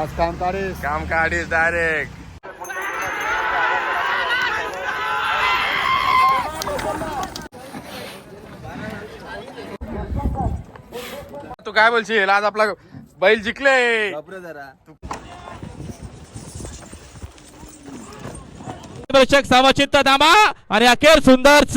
आज काम काढीस काम काढीस डायरेक्ट तू काय बोलशील? आज आपला बैल जिंकले. प्रेक्षक समचित्त दामा. आणि अखेर सुंदरच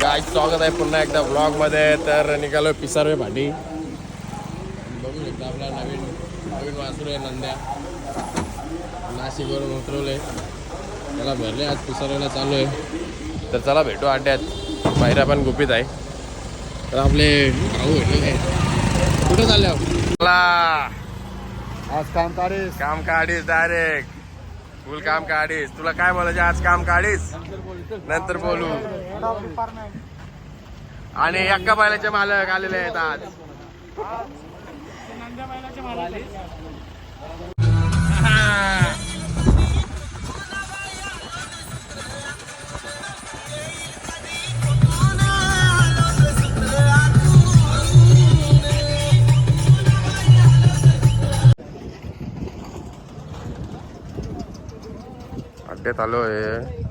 काय स्वागत आहे पुन्हा एकदा ब्लॉगमध्ये तर निघालोय पिसारवे भांडी बघू शकता आपला नवीन नवीन वासरू आहे नंद्या. नाशिकवरून उतरवले. त्याला भरले आज पिसारवेला चालू आहे. तर चला भेटू अड्ड्यात पायऱ्या पण गुपित आहे. तर आपले भाऊ आहेत. कुठे चालले आज काम काढीस. काम काढीस डायरेक्ट फुल काम काढीस. तुला काय बोलायचं? आज काम काढीस. नंतर बोलू. आणि एक्का बैलाचे मालक आलेले आहेत आज. मार्केट आलो आहे.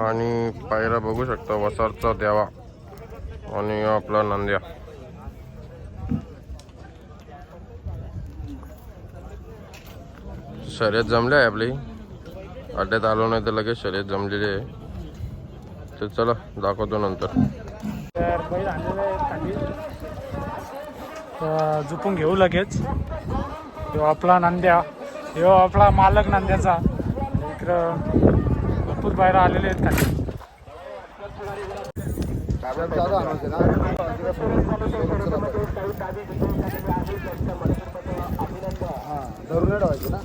आणि पायरा बघू शकता वसारचा देवा. आणि आपला नंद्या. शर्यत जमली आहे आपली. अड्ड्यात आलो नाही तर लगेच शर्यत जमलेली आहे. तर चला दाखवतो नंतर. तर झुपून घेऊ लगेच. आपला नंद्या. यो आपला मालक नंद्याचा. इकडं भरपूर बाहेर आलेले आहेत ना हा ना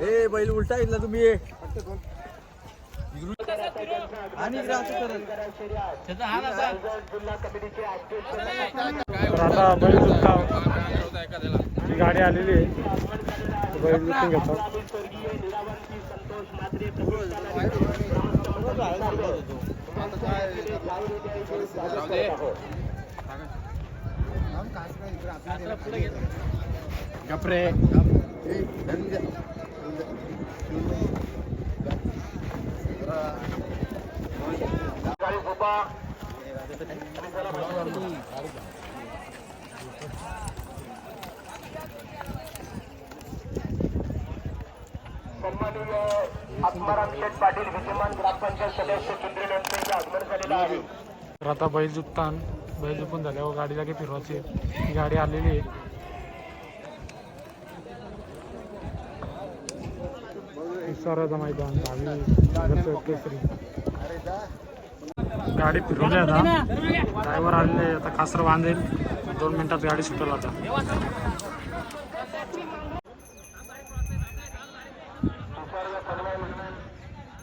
ए बैल उलटा घेतला तुम्ही तर आता बैल जुळता ही गाडी आलेली आहे. जुळून घेतो. गपरे. तर आता बैल जुपतान बैल जुपून झाल्यावर हो, गाडी लागे फिरवायची? ही गाडी आलेली आहे. विसाराचं मैदान दहावी केसरी. गाडी फिरवली आता. ड्रायव्हर आलेले आता कासर बांधेल. दोन मिनिटात गाडी सुटेल आता.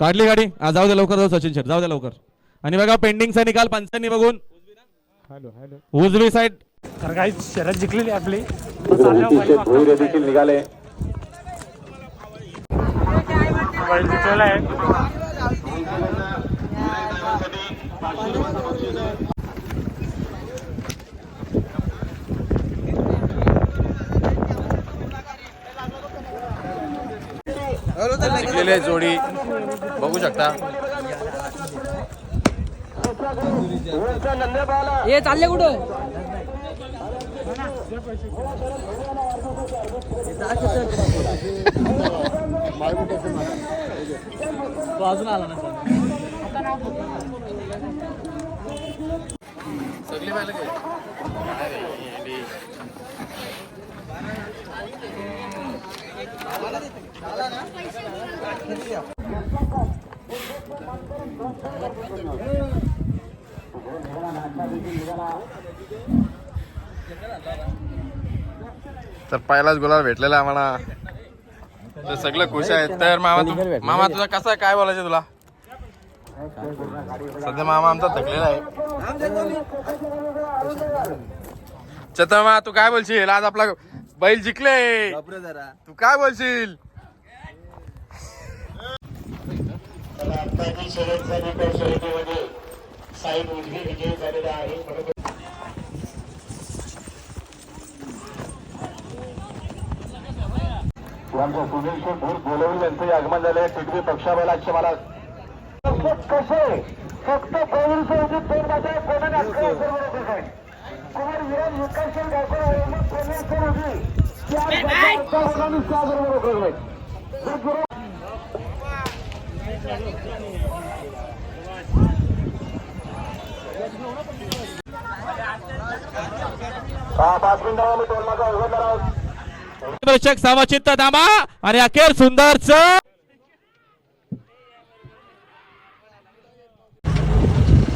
काढली गाडी. जाऊ दे लवकर जाऊ सचिन शेट जाऊ दे लवकर. आणि बघा पेंडिंगचा निकाल पंचांनी बघून. Hello hello. उजवी साईड तर काही शर्यत जिंकलेली आपली. देखील निघाले. जिंकलेला आहे जोडी. शकता हे चालले कुठं? तो अजून आला ना सगळी पाहिलं काय. तर पहिलाच गुलाल भेटलेला आम्हाला. सगळं खुश आहेत. तर मामा तू मामा तुझा कसा आहे? काय बोलायचं तुला? सध्या मामा आमचा थकलेला आहे. चतमा तू काय बोलशील? आज आपला बैल जिंकले. तू काय बोलशील? आमच्या सुनील भूत बोलवून यांचे आगमन झाले. टिटवी पक्षाबलाचे मला कसे? फक्त बैलचे होते दोन बरोबर आहे? कुमार विराज विकासशील गायकवाड कोणी होती त्या बरोबर प्रेक्षक सावचित्त दामा आणि अखेर सुंदरच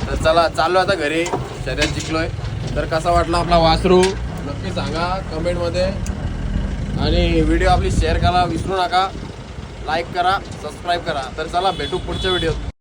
तर चला चाललो आता घरी. शर्यत जिंकलोय. तर कसा वाटला आपला वासरू? नक्की सांगा कमेंटमध्ये आणि व्हिडिओ आपली शेअर करा विसरू नका. लाईक करा सबस्क्राईब करा. तर चला भेटू पुढच्या व्हिडिओत.